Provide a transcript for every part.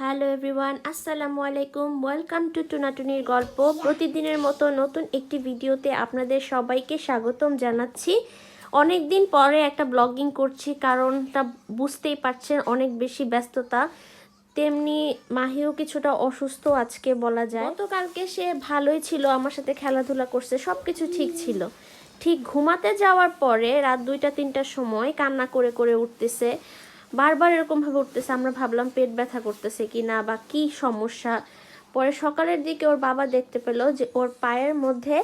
Hello everyone আসসালামু আলাইকুম welcome to টুনাটুনির গল্প। প্রতিদিনের মতো নতুন একটি ভিডিওতে আপনাদের সবাইকে স্বাগতম জানাচ্ছি। অনেক দিন পরে একটা ব্লগিং করছি কারণটা বুঝতেই পারছেন অনেক বেশি ব্যস্ততা। তেমনি মাহিও কিছুটা অসুস্থ আজকে বলা যায়। গতকালকে সে ভালোই ছিল, আমার সাথে খেলাধুলা করছে সব কিছু ঠিক ছিল। ঠিক ঘুমাতে যাওয়ার পরে রাত দুইটা তিনটার সময় কান্না করে করে উঠতেছে। বারবার এরকম ভাবে উঠতেছে, আমরা ভাবলাম পেট ব্যথা করতেছে কি না বা কি সমস্যা। পরে সকালের দিকে ওর বাবা দেখতে পেল যে ওর পায়ের মধ্যে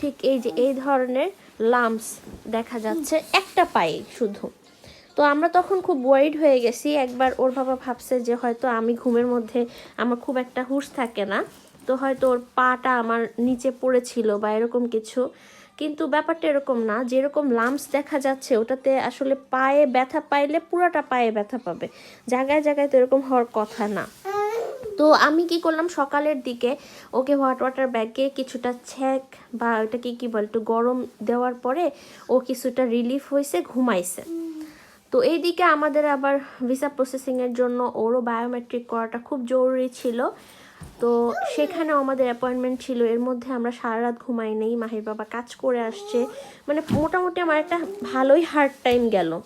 ঠিক এই যে, এই ধরনের লাম্পস দেখা যাচ্ছে, একটা পায়ে শুধু। তো আমরা তখন খুব ওয়ারিড হয়ে গেছি। একবার ওর বাবা ভাবছে যে হয়তো আমি ঘুমের মধ্যে আমার খুব একটা হুঁশ থাকে না। তো হয়তো ওর পাটা আমার নিচে পড়েছিল বা এরকম কিছু। কিন্তু ব্যাপারটা এরকম না, যেরকম লাম্পস দেখা যাচ্ছে ওটাতে আসলে পায়ে ব্যথা পাইলে পুরাটা পায়ে ব্যথা পাবে। জায়গায় জায়গায় তো এরকম হওয়ার কথা না। তো আমি কি করলাম, সকালের দিকে ওকে হট ওয়াটার ব্যাগে কিছুটা ছ্যাক বা ওটাকে কি বল, একটু গরম দেওয়ার পরে ও কিছুটা রিলিফ হয়েছে ঘুমাইছে। তো এইদিকে আমাদের আবার ভিসা প্রসেসিংয়ের জন্য ওরও বায়োমেট্রিক করাটা খুব জরুরি ছিল। তো সেখানে আমাদের অ্যাপয়েন্টমেন্ট ছিল। এর মধ্যে আমরা সারা রাত ঘুমাই নেই। মাহির বাবা কাজ করে আসছে। মানে মোটামুটি আমার একটা ভালোই হার্ড টাইম গেল।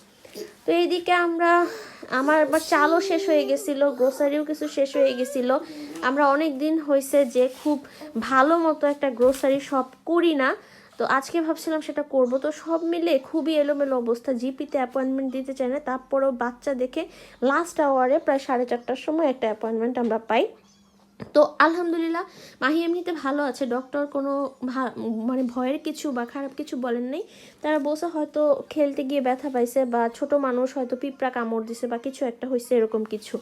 তো এইদিকে আমরা, আমার আবার চালও শেষ হয়ে গেছিল গ্রোসারিও কিছু শেষ হয়ে গেছিল। আমরা অনেক দিন হয়েছে যে খুব ভালো মতো একটা গ্রোসারি শপ করি না। তো আজকে ভাবছিলাম সেটা করব। তো সব মিলে খুবই এলোমেলো অবস্থা। জিপিতে অ্যাপয়েন্টমেন্ট দিতে চাই না। তারপরেও বাচ্চা দেখে লাস্ট আওয়ারে প্রায় সাড়ে চারটার সময় একটা অ্যাপয়েন্টমেন্ট আমরা পাই। তো আলহামদুলিল্লাহ, মাহি এমনিতে ভালো আছে। ডক্টর কোনো মানে ভয়ের কিছু বা খারাপ কিছু বলেন নাই। তারা বলছে হয়তো খেলতে গিয়ে ব্যথা পাইছে বা ছোট মানুষ হয়তো পিঁপড়া কামড় দিছে বা কিছু একটা হয়েছে এরকম কিছু।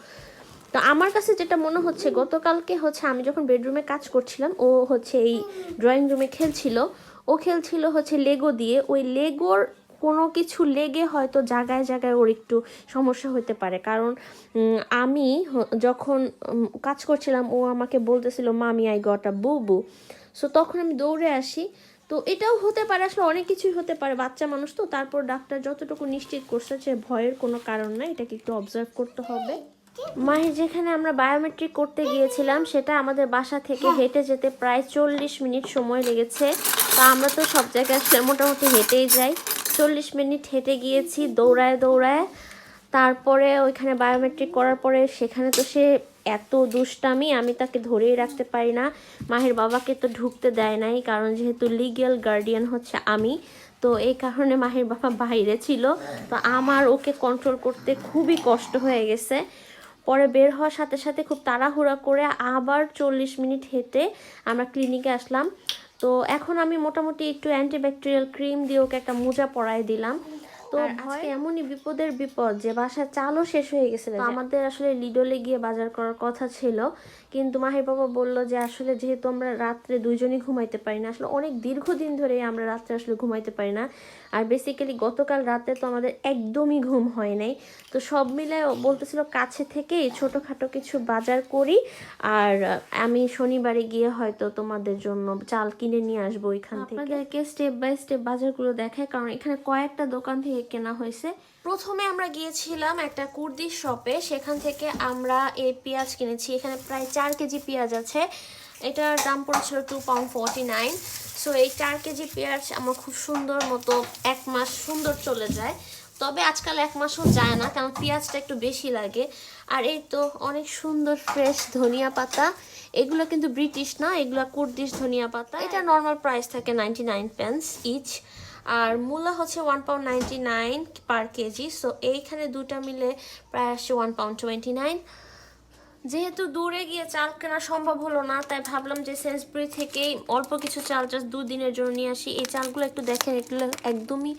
তো আমার কাছে যেটা মনে হচ্ছে, গতকালকে হচ্ছে আমি যখন বেডরুমে কাজ করছিলাম, ও হচ্ছে এই ড্রয়িং রুমে খেলছিল। ও খেলছিল হচ্ছে লেগো দিয়ে। ওই লেগোর কোনো কিছু লেগে হয়তো জায়গায় জায়গায় ওর একটু সমস্যা হতে পারে। কারণ আমি যখন কাজ করছিলাম, ও আমাকে বলতেছিল, মামি আই গট আ বুবু সো তখন আমি দৌড়ে আসি। তো এটাও হতে পারে, আসলে অনেক কিছুই হতে পারে। বাচ্চা মানুষ তো, তারপর ডাক্তার যতটুকু নিশ্চিত করছে যে ভয়ের কোনো কারণ নাই, এটাকে একটু অবজার্ভ করতে হবে। মাহি, যেখানে আমরা বায়োমেট্রিক করতে গিয়েছিলাম, সেটা আমাদের বাসা থেকে হেঁটে যেতে প্রায় চল্লিশ মিনিট সময় লেগেছে। তা আমরা তো সব জায়গায় আসলে মোটামুটি হেঁটেই যাই। চল্লিশ মিনিট হেঁটে গিয়েছি, দৌড়ায় দৌড়ায়। তারপরে ওইখানে বায়োমেট্রিক করার পরে সেখানে তো সে এত দুষ্টামি, আমি তাকে ধরেই রাখতে পারি না। মাহের বাবাকে তো ঢুকতে দেয় নাই, কারণ যেহেতু লিগ্যাল গার্ডিয়ান হচ্ছে আমি, তো এই কারণে মাহের বাবা বাইরে ছিল। তো আমার ওকে কন্ট্রোল করতে খুবই কষ্ট হয়ে গেছে। পরে বের হওয়ার সাথে সাথে খুব তাড়াহুড়া করে আবার চল্লিশ মিনিট হেঁটে আমরা ক্লিনিকে আসলাম। তো এখন আমি মোটামুটি একটু অ্যান্টিব্যাকটেরিয়াল ক্রিম দিয়ে ওকে একটা মোজা পরাই দিলাম। তো আজকে এমনই বিপদের বিপদ যে বাসার চালও শেষ হয়ে গেছিল আমাদের আসলে লিডলে গিয়ে বাজার করার কথা ছিল কিন্তু মাহির বাবা বলল যে আসলে যেহেতু আমরা রাত্রে দুইজনই ঘুমাইতে পারি না আসলে অনেক দীর্ঘদিন ধরে আমরা রাত্রে আসলে ঘুমাইতে পারি না। আর বেসিক্যালি গতকাল রাতে তো আমাদের একদমই ঘুম হয় নাই। তো সব মিলে বলতেছিল কাছে থেকেই ছোটোখাটো কিছু বাজার করি আর আমি শনিবারে গিয়ে হয়তো তোমাদের জন্য চাল কিনে নিয়ে আসব ওইখান থেকে। আপনাদেরকে স্টেপ বাই স্টেপ বাজারগুলো দেখায় কারণ এখানে কয়েকটা দোকান থেকে কেনা হয়েছে। প্রথমে আমরা গিয়েছিলাম একটা কুর্দির শপে, সেখান থেকে আমরা এই পেঁয়াজ কিনেছি। এখানে প্রায় চার কেজি পেঁয়াজ আছে। এটার দাম পড়েছিল two pound forty nine so এই চার কেজি পেঁয়াজ আমার খুব সুন্দর মতো এক মাস সুন্দর চলে যায়। তবে আজকাল এক মাসও যায় না, কারণ পেঁয়াজটা একটু বেশি লাগে। আর এই তো অনেক সুন্দর ফ্রেশ ধনিয়া পাতা। এগুলো কিন্তু ব্রিটিশ না, এগুলো কুর্দিশ ধনিয়া পাতা। এটা নর্মাল প্রাইস থাকে নাইনটি নাইন পেন্স ইচ আর মূলা হচ্ছে one pound ninety nine per KG so এইখানে দুটা মিলে প্রায় আসছে ওয়ান পাউন্ড টোয়েন্টি নাইন যেহেতু দূরে গিয়ে চাল কেনা সম্ভব হলো না, তাই ভাবলাম যে সেন্সবুরি থেকেই অল্প কিছু চাল জাস্ট দুদিনের জন্য নিয়ে আসি। এই চালগুলো একটু দেখেন, এগুলো একদমই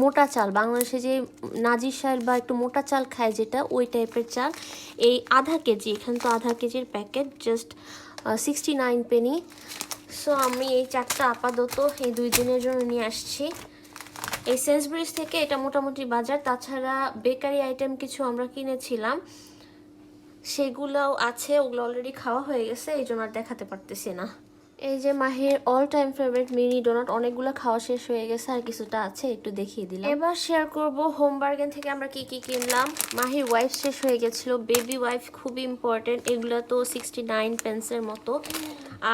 মোটা চাল। বাংলাদেশে যে নাজির সাইল বা একটু মোটা চাল খায় যেটা, ওই টাইপের চাল। এই আধা কেজি, এখানে তো আধা কেজির packet just sixty nine penny so আমি এই চারটা আপাতত এই দুই দিনের জন্য নিয়ে আসছি। এই সেন্সব্রিজ থেকে এটা মোটামুটি বাজার। তাছাড়া বেকারি আইটেম কিছু আমরা কিনেছিলাম। সেগুলোও আছে, ওগুলো অলরেডি খাওয়া হয়ে গেছে, এই জন্য আর দেখাতে পারতেছি না। এই যে Mahir all time favourite mini donut অনেকগুলো খাওয়া শেষ হয়ে গেছে, আর কিছুটা আছে, একটু দেখিয়ে দিলাম। এবার শেয়ার করব হোম বার্গেন থেকে আমরা কি কি কিনলাম। মাহির ওয়াইফ শেষ হয়ে গেছিল বেবি ওয়াইফ খুবই ইম্পর্টেন্ট এগুলো তো সিক্সটি নাইন পেন্সের মতো।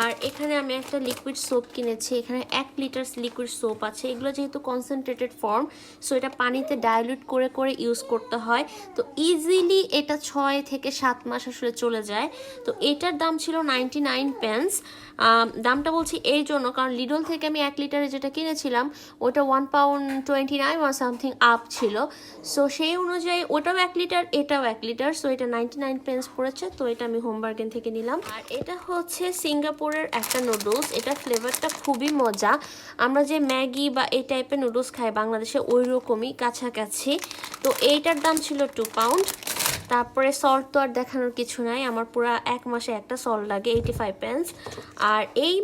আর এখানে আমি একটা লিকুইড সোপ কিনেছি। এখানে এক লিটার লিকুইড সোপ আছে। এগুলো যেহেতু কনসেন্ট্রেটেড ফর্ম সো এটা পানিতে ডাইলুট করে করে ইউজ করতে হয়। তো ইজিলি এটা ছয় থেকে সাত মাস আসলে চলে যায়। তো এটার দাম ছিল নাইনটি নাইন পেন্স দামটা বলছি এই জন্য, কারণ লিডল থেকে আমি এক লিটারে যেটা কিনেছিলাম, ওটা one pound twenty nine one something up ছিল। সো সেই অনুযায়ী ওটাও এক লিটার এটাও এক লিটার সো এটা নাইনটি নাইন পেন্স পড়েছে। তো এটা আমি হোমবার্গেন থেকে নিলাম। আর এটা হচ্ছে সিঙ্গাপুরের একটা নুডলস এটা ফ্লেভারটা খুবই মজা। আমরা যে ম্যাগি বা এই টাইপের নুডলস খাই বাংলাদেশে ওই রকমই কাছাকাছি। তো এইটার দাম ছিল টু পাউন্ড তারপরে সল্ট তো আর দেখানোর কিছু নাই, আমার পুরো এক মাসে একটা সল্ট লাগে এইটি ফাইভ পেন্স আর এই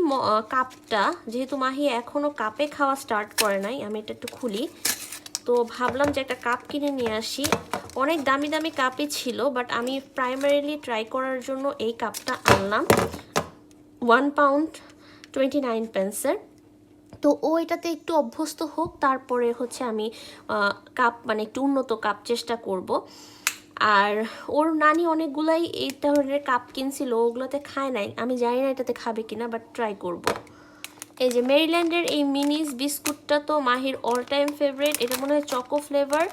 কাপটা, যেহেতু মাহি এখনও কাপে খাওয়া স্টার্ট করে নাই, আমি এটা একটু খুলি। তো ভাবলাম যে একটা কাপ কিনে নিয়ে আসি। অনেক দামি দামি কাপই ছিল বাট আমি প্রাইমারিলি ট্রাই করার জন্য এই কাপটা আনলাম। ওয়ান পাউন্ড টোয়েন্টি নাইন পেন্সের তো ও এটাতে একটু অভ্যস্ত হোক, তারপরে হচ্ছে আমি কাপ মানে একটু উন্নত কাপ চেষ্টা করব। আর ওর নানি অনেকগুলাই এই ধরনের কাপ কিনছিল, ওগুলোতে খায় নাই। আমি জানি না এটাতে খাবে কিনা বাট ট্রাই করব। এই যে মেরিল্যান্ডের এই মিনিস বিস্কুটটা তো মাহির অল টাইম ফেভারিট এটা মনে হয় চকো ফ্লেভার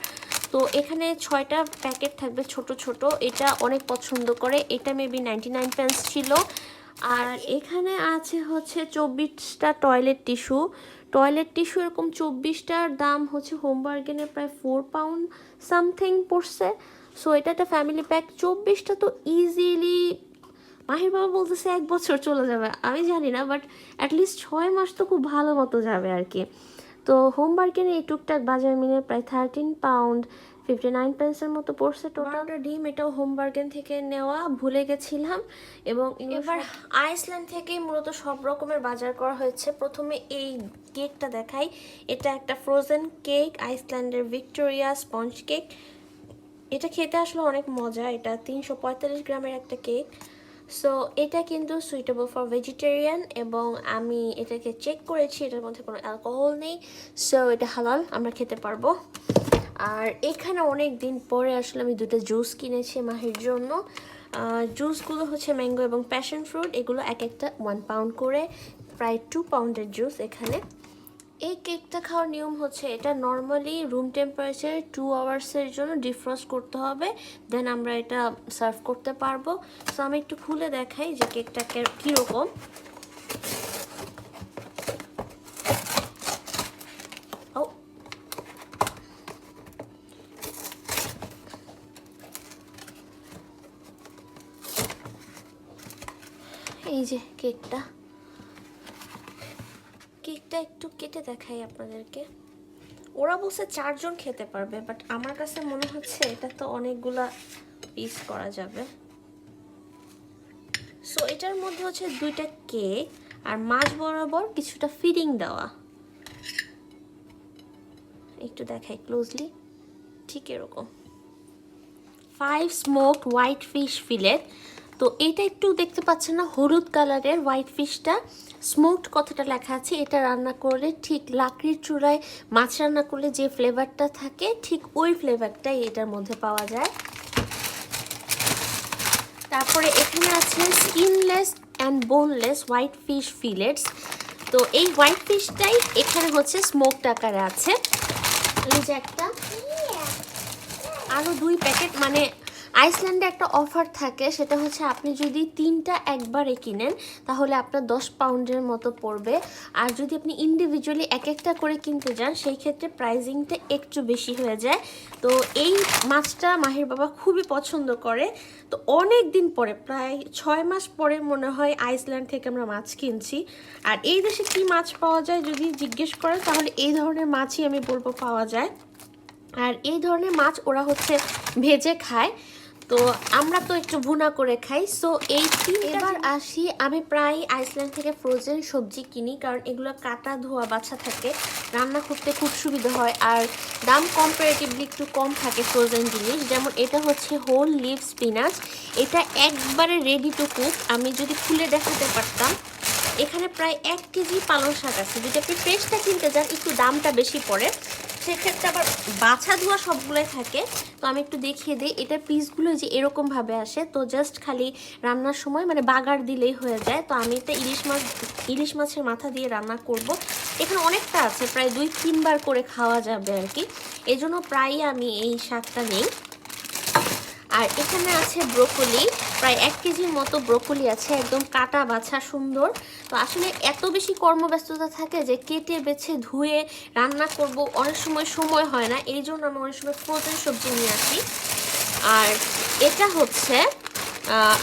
তো এখানে ছয়টা প্যাকেট থাকবে ছোট ছোট, এটা অনেক পছন্দ করে। এটা মেবি নাইনটি নাইন পেন্স ছিল। আর এখানে আছে হচ্ছে চব্বিশটা টয়লেট টিস্যু টয়লেট টিস্যু এরকম চব্বিশটার দাম হচ্ছে হোম বার্গেনের প্রায় ফোর পাউন্ড সামথিং পড়ছে। সো এটা একটা ফ্যামিলি প্যাক চব্বিশটা তো ইজিলি মাহির বাবা বলতেছে এক বছর চলে যাবে। আমি জানি না বাট অ্যাটলিস্ট ছয় মাস তো খুব ভালো মতো যাবে আর কি। তো হোম বার্গেনে এই টুকটাক বাজার মিলে প্রায় থার্টিন পাউন্ড ফিফটি নাইন পেন্সের মতো পড়ছে টোটালটা ডিম এটাও হোম বার্গেন থেকে নেওয়া ভুলে গেছিলাম। এবং এবার আইসল্যান্ড থেকে মূলত সব রকমের বাজার করা হয়েছে। প্রথমে এই কেকটা দেখাই। এটা একটা ফ্রোজেন কেক আইসল্যান্ডের ভিক্টোরিয়া স্পঞ্জ কেক এটা খেতে আসলে অনেক মজা এটা তিনশো পঁয়তাল্লিশ গ্রামের একটা কেক সো এটা কিন্তু সুইটেবল ফর ভেজিটেরিয়ান এবং আমি এটাকে চেক করেছি এটার মধ্যে কোনো অ্যালকোহল নেই। সো এটা হালাল আমরা খেতে পারব। আর এখানে অনেক দিন পরে আসলে আমি দুটো জুস কিনেছি মাহির জন্য। জুসগুলো হচ্ছে ম্যাঙ্গো এবং প্যাশন ফ্রুট, এগুলো এক একটা ওয়ান পাউন্ড করে, প্রায় টু পাউন্ডের জুস এখানে। এই কেকটা খাওয়ার নিয়ম হচ্ছে এটা নর্মালি রুম টেম্পারেচার টু আওয়ার্সের জন্য ডিফ্রস্ট করতে হবে দেন আমরা এটা সার্ভ করতে পারব। সো আমি একটু খুলে দেখাই যে কেকটা কীরকম। এই যে কেকটা। কেকটা একটু কেটে দেখাই আপনাদেরকে। ওরা বলছে চারজন খেতে পারবে বাট আমার কাছে মনে হচ্ছে এটা তো অনেকগুলা পিস করা যাবে। সো এটার মধ্যে হচ্ছে দুইটা কেক আর মাছ বরাবর কিছুটা ফিডিং দেওয়া। একটু দেখাই ক্লোজলি ঠিক এরকম। Five smoked white fish fillet তো এটা একটু দেখতে পাচ্ছেন না, হলুদ কালারের হোয়াইট ফিশটা স্মোকড কথাটা লেখা আছে, এটা রান্না করলে ঠিক লাকড়ির চূড়ায় মাছ রান্না করলে যে ফ্লেভারটা থাকে, ঠিক ওই ফ্লেভারটাই এটার মধ্যে পাওয়া যায়। তারপরে এখানে আছে skinless and boneless white fish fillets তো এই হোয়াইট ফিশটাই এখানে হচ্ছে স্মোকড আকারে আছে। এই যে একটা। আরও দুই প্যাকেট মানে আইসল্যান্ডে একটা অফার থাকে, সেটা হচ্ছে আপনি যদি তিনটা একবারে কিনেন, তাহলে আপনার দশ পাউন্ডের মতো পড়বে। আর যদি আপনি ইন্ডিভিজুয়ালি এক একটা করে কিনতে যান, সেই ক্ষেত্রে প্রাইজিংটা একটু বেশি হয়ে যায়। তো এই মাছটা মাহির বাবা খুবই পছন্দ করে। তো অনেক দিন পরে, প্রায় ছয় মাস পরে মনে হয় আইসল্যান্ড থেকে আমরা মাছ কিনছি। আর এই দেশে কি মাছ পাওয়া যায় যদি জিজ্ঞেস করেন, তাহলে এই ধরনের মাছই আমি বলব পাওয়া যায়। আর এই ধরনের মাছ ওরা হচ্ছে ভেজে খায়। তো আমরা তো একটু ভুনা করে খাই। সো এই এবার আসি আমি প্রায় আইসল্যান্ড থেকে ফ্রোজেন সবজি কিনি কারণ এগুলো কাটা ধোয়া বাছা থাকে রান্না করতে খুব সুবিধা হয়। আর দাম কম্পারেটিভলি একটু কম থাকে ফ্রোজেন জিনিস যেমন এটা হচ্ছে হোল লিভ স্পিনাচ এটা একবারে রেডি টু কুক আমি যদি খুলে দেখাতে পারতাম এখানে প্রায় এক কেজি পালং শাক আছে। যদি আপনি ফ্রেশটা কিনতে যান একটু দামটা বেশি পড়ে। সেক্ষেত্রে আবার বাছা ধোয়া সবগুলোই থাকে। তো আমি একটু দেখিয়ে দিই, এটা পিসগুলো যে এরকমভাবে আসে, তো জাস্ট খালি রান্নার সময় মানে বাগার দিলেই হয়ে যায়। তো আমি এটা ইলিশ মাছ, ইলিশ মাছের মাথা দিয়ে রান্না করব। এখানে অনেকটা আছে, প্রায় দুই তিনবার করে খাওয়া যাবে আর কি। এজন্য প্রায়ই আমি এই শাকটা নিই। আর এখানে আছে ব্রোকলি। প্রায় এক কেজির মতো ব্রোকলি আছে, একদম কাটা বাছা সুন্দর। তো আসলে এত বেশি কর্মব্যস্ততা থাকে যে কেটে, বেছে, ধুয়ে রান্না করব অনেক সময় সময় হয় না। এই জন্য আমি অনেক সময় ফ্রোজেন সবজি নিয়ে আসি। আর এটা হচ্ছে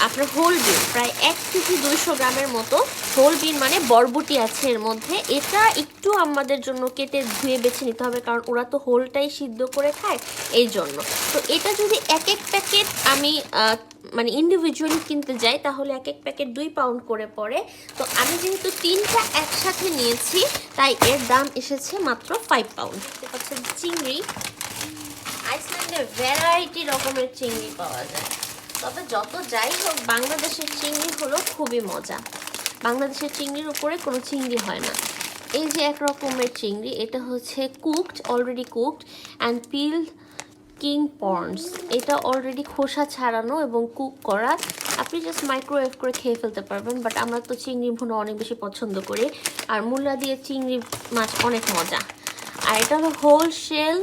আপনার হোল বিন প্রায় এক কেজি দুইশো গ্রামের মতো হোল বিন মানে বরবটি আছে এর মধ্যে। এটা একটু আমাদের জন্য কেটে ধুয়ে বেছে নিতে হবে, কারণ ওরা তো হোলটাই সিদ্ধ করে খায় এই জন্য। তো এটা যদি এক এক প্যাকেট আমি মানে ইন্ডিভিজুয়ালি কিনতে যাই, তাহলে এক এক প্যাকেট দুই পাউন্ড করে পড়ে। তো আমি যেহেতু তিনটা একসাথে নিয়েছি, তাই এর দাম এসেছে মাত্র ফাইভ পাউন্ড চিংড়ি। আইসল্যান্ডে ভ্যারাইটি রকমের চিংড়ি পাওয়া যায়। তবে যত যাই হোক, বাংলাদেশের চিংড়ি হলো খুবই মজা। বাংলাদেশের চিংড়ির উপরে কোনো চিংড়ি হয় না। এই যে এক রকমের চিংড়ি, এটা হচ্ছে cooked already cooked and peel king prawns এটা অলরেডি খোসা ছাড়ানো এবং কুক করা। আপনি জাস্ট মাইক্রোওয়েভ করে খেয়ে ফেলতে পারবেন বাট আমরা তো চিংড়ি ভুনো অনেক বেশি পছন্দ করি। আর মূলা দিয়ে চিংড়ি মাছ অনেক মজা। আর এটা হলো wholesale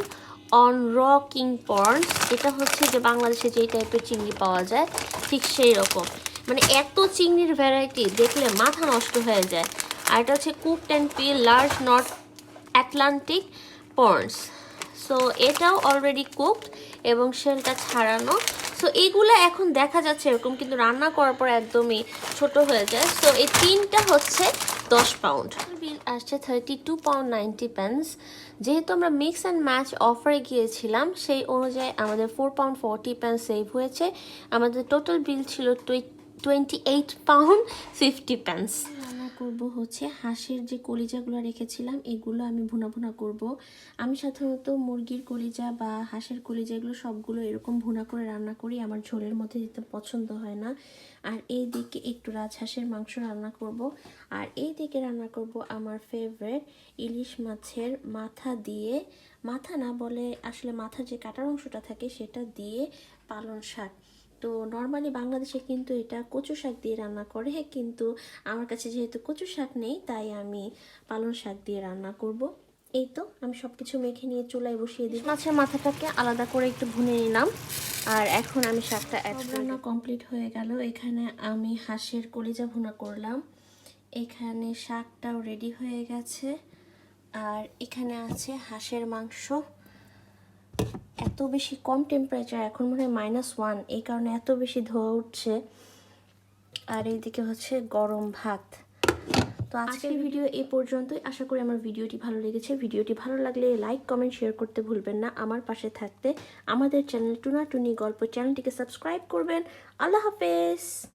on raw king prawns এটা হচ্ছে যে বাংলাদেশে যেই টাইপের চিংড়ি পাওয়া যায়, ঠিক সেই রকম। মানে এত চিংড়ির ভ্যারাইটি দেখলে মাথা নষ্ট হয়ে যায়। আর এটা হচ্ছে cooked and peel large North Atlantic prawns so এটাও অলরেডি কুকড এবং শেলটা ছাড়ানো। সো এইগুলো এখন দেখা যাচ্ছে এরকম, কিন্তু রান্না করার পর একদমই ছোট হয়ে যায়। সো এই তিনটা হচ্ছে দশ পাউন্ড বিল আসছে thirty two pound ninety pence যেহেতু আমরা মিক্স অ্যান্ড ম্যাচ অফারে গিয়েছিলাম, সেই অনুযায়ী আমাদের four pound forty pence save হয়েছে। আমাদের টোটাল বিল ছিল টোয়েন্টি এইট পাউন্ড ফিফটি রান্না করব হচ্ছে হাঁসের যে কলিজাগুলো রেখেছিলাম, এগুলো আমি ভুনা ভুনা করব। আমি সাধারণত মুরগির কলিজা বা হাঁসের কলিজা এগুলো সবগুলো এরকম ভুনা করে রান্না করি, আমার ঝোলের মধ্যে দিতে পছন্দ হয় না। আর এই দিকে একটু রাজহাঁসের মাংস রান্না করব। আর এই দিকে রান্না করব আমার ফেভারিট ইলিশ মাছের মাথা দিয়ে, মাথা না বলে আসলে মাথার যে কাটার অংশটা থাকে সেটা দিয়ে পালং শাক। তো নর্মালি বাংলাদেশে কিন্তু এটা কচু শাক দিয়ে রান্না করে কিন্তু আমার কাছে যেহেতু কচু শাক নেই তাই আমি পালং শাক দিয়ে রান্না করব। এই তো আমি সব কিছু মেখে নিয়ে চুলায় বসিয়ে দিই মাছের মাথাটাকে আলাদা করে একটু ভুনে নিলাম। আর এখন আমি শাকটা অ্যাড রান্না কমপ্লিট হয়ে গেল। এখানে আমি হাঁসের কলিজা ভুনা করলাম। এখানে শাকটাও রেডি হয়ে গেছে। আর এখানে আছে হাঁসের মাংস। এত বেশি কম টেম্পারেচার এখন মনে হয় মাইনাস ওয়ান এই কারণে এত বেশি ধোয়া উঠছে। আর এইদিকে হচ্ছে গরম ভাত। তো আজকের ভিডিও এই পর্যন্তই। আশা করি আমার ভিডিওটি ভালো লেগেছে। ভিডিওটি ভালো লাগলে লাইক কমেন্ট শেয়ার করতে ভুলবেন না। আমার পাশে থাকতে আমাদের চ্যানেল টুনা টুনি গল্প চ্যানেলটিকে সাবস্ক্রাইব করবেন। আল্লাহ হাফেজ!